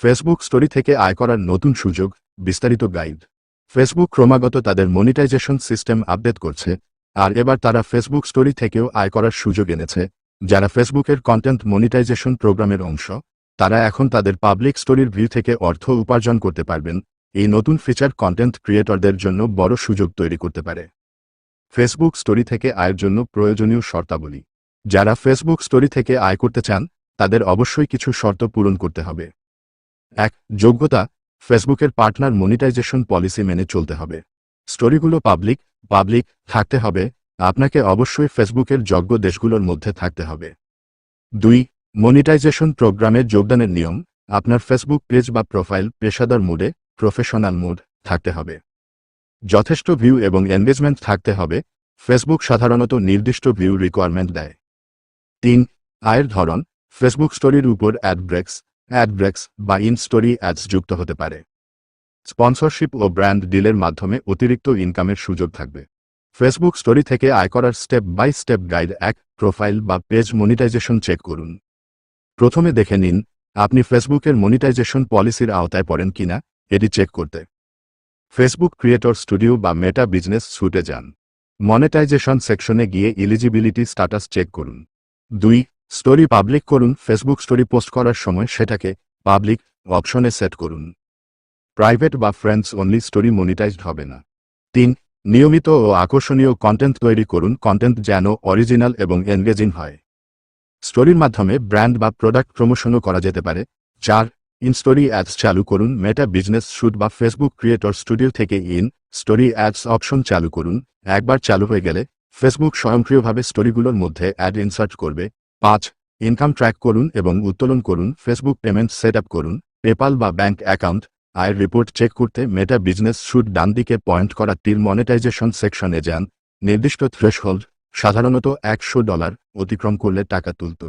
Facebook story থেকে আয় করার নতুন সুযোগ, বিস্তারিত গাইড। ফেসবুক ক্রমাগত তাদের মনিটাইজেশন সিস্টেম আপডেট করছে, আর এবার তারা ফেসবুক স্টোরি থেকেও আয় করার সুযোগ এনেছে। যারা ফেসবুকের কন্টেন্ট মনিটাইজেশন প্রোগ্রামের অংশ, তারা এখন তাদের পাবলিক স্টোরির ভিউ থেকে অর্থ উপার্জন করতে পারবেন। এই নতুন ফিচার কন্টেন্ট ক্রিয়েটরদের জন্য বড় সুযোগ তৈরি করতে পারে। ফেসবুক স্টোরি থেকে আয়ের জন্য প্রয়োজনীয় শর্তাবলী। যারা ফেসবুক স্টোরি থেকে আয় করতে চান, তাদের অবশ্যই কিছু শর্ত পূরণ করতে হবে। এক, যোগ্যতা, ফেসবুকের পার্টনার মনিটাইজেশন পলিসি মেনে চলতে হবে। স্টোরিগুলো পাবলিক পাবলিক থাকতে হবে, আপনাকে অবশ্যই ফেসবুকের যোগ্য দেশগুলোর মধ্যে থাকতে হবে। দুই, মনিটাইজেশন প্রোগ্রামের যোগদানের নিয়ম, আপনার ফেসবুক পেজ বা প্রোফাইল পেশাদার মুডে, প্রফেশনাল মুড থাকতে হবে। যথেষ্ট ভিউ এবং এনগেজমেন্ট থাকতে হবে, ফেসবুক সাধারণত নির্দিষ্ট ভিউ রিকোয়ারমেন্ট দেয়। তিন, আয়ের ধরন, ফেসবুক স্টোরির উপর অ্যাড ব্রেক্স অ্যাড ব্রেক্স বা ইন স্টোরি অ্যাডস যুক্ত হতে পারে। স্পন্সরশিপ ও ব্র্যান্ড ডিলের মাধ্যমে অতিরিক্ত ইনকামের সুযোগ থাকবে। ফেসবুক স্টোরি থেকে আয় করার স্টেপ বাই স্টেপ গাইড এক প্রোফাইল বা পেজ মনিটাইজেশন চেক করুন। প্রথমে দেখে নিন, আপনি ফেসবুকের মনিটাইজেশন পলিসির আওতায় পড়েন কিনা, এটি চেক করতে। ফেসবুক ক্রিয়েটর স্টুডিও বা মেটা বিজনেস সুটে যান। মনিটাইজেশন সেকশনে গিয়ে এলিজিবিলিটি স্ট্যাটাস চেক করুন। দুই স্টোরি পাবলিক করুন, ফেসবুক স্টোরি পোস্ট করার সময় সেটাকে পাবলিক অপশনে সেট করুন। প্রাইভেট বা ফ্রেন্ডস অনলি স্টোরি মনিটাইজড হবে না। তিন, নিয়মিত ও আকর্ষণীয় কন্টেন্ট তৈরি করুন, কন্টেন্ট যেন অরিজিনাল এবং এনগেজিং হয়। স্টোরির মাধ্যমে ব্র্যান্ড বা প্রোডাক্ট প্রমোশনও করা যেতে পারে। চার ইন স্টোরি অ্যাডস চালু করুন, মেটা বিজনেস শুট বা ফেসবুক ক্রিয়েটর স্টুডিও থেকে ইন, স্টোরি অ্যাডস অপশন চালু করুন। একবার চালু হয়ে গেলে, ফেসবুক স্বয়ংক্রিয়ভাবে স্টোরিগুলোর মধ্যে অ্যাড ইনসার্ট করবে। পাঁচ ইনকাম ট্র্যাক করুন এবং উত্তোলন করুন ফেসবুক পেমেন্ট সেট করুন পেপাল বা ব্যাঙ্ক অ্যাকাউন্ট আয়ের রিপোর্ট চেক করতে মেটা বিজনেস শুট ডান দিকে পয়েন্ট করা তীর মনিটাইজেশন সেকশনে যান। নির্দিষ্ট থ্রেশহোল্ড সাধারণত একশো ডলার অতিক্রম করলে টাকা তুলত।